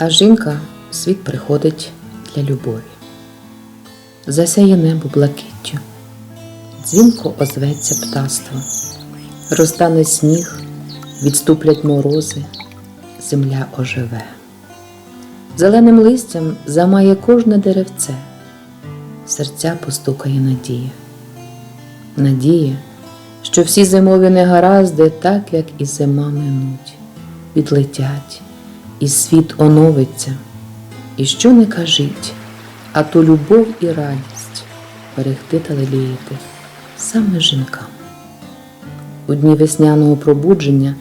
А жінка в світ приходить для любові. Засяє небо блакиттю, дзвінко озветься птаство, розтане сніг, відступлять морози, земля оживе. Зеленим листям замає кожне деревце, серця постукає надія. Надія, що всі зимові негаразди, так як і зима минуть, відлетять, і світ оновиться. І що не кажіть, а то любов і радість берегти та леліяти саме жінкам. У дні весняного пробудження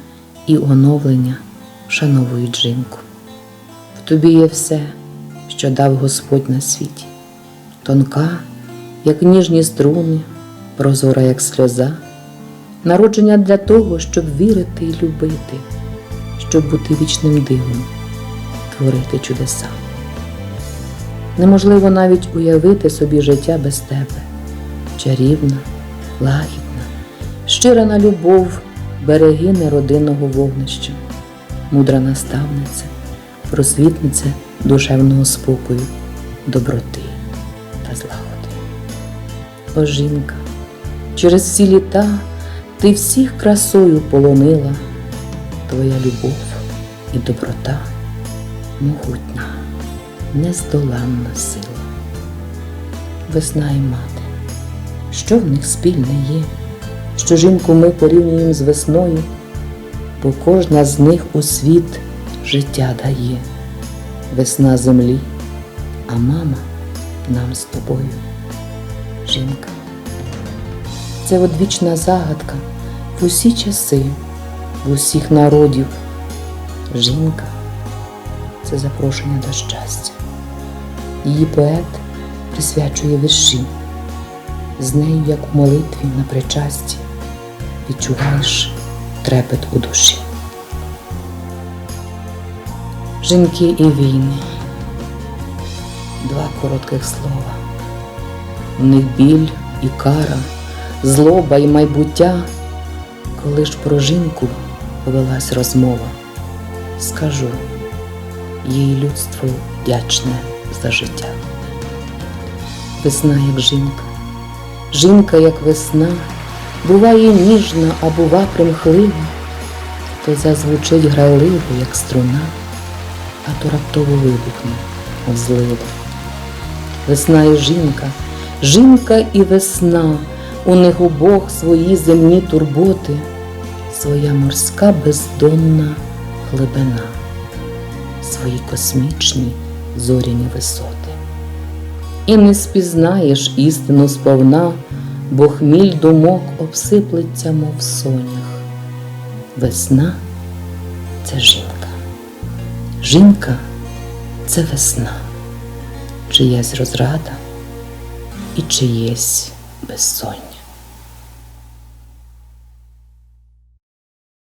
і оновлення вшановують жінку. В тобі є все, що дав Господь на світі, тонка, як ніжні струни, прозора, як сльоза, народження для того, щоб вірити і любити, щоб бути вічним дивом, творити чудеса. Неможливо навіть уявити собі життя без тебе, чарівна, лагідна, щира на любов, берегиня родинного вогнища, мудра наставниця, просвітниця душевного спокою, доброти та злагоди. О жінка, через всі літа ти всіх красою полонила, твоя любов і доброта могутня нездоланна сила. Весна і мати, що в них спільне є, що жінку ми порівнюємо з весною, бо кожна з них у світ життя дає, весна землі, а мама нам з тобою. Жінка. Це одвічна загадка в усі часи, усіх народів. Жінка це запрошення до щастя. Її поет присвячує вірші. З нею, як у молитві на причасті, відчуваєш трепет у душі. Жінки і війни. Два коротких слова. В них біль і кара, злоба і майбуття. Коли ж про жінку повелась розмова, скажу їй людство вдячне за життя. Весна, як жінка, жінка, як весна, буває ніжна, а бува примхлива, то зазвучить грайливо, як струна, а то раптово вибухне, мов злива. Весна і жінка, жінка і весна, у них обох свої земні турботи, своя морська бездонна глибина свої космічні зоряні висоти. І не спізнаєш істину сповна, бо хміль думок обсиплеться, мов сонях. Весна це жінка. Жінка це весна, чиясь розрада і чиєсь безсоння.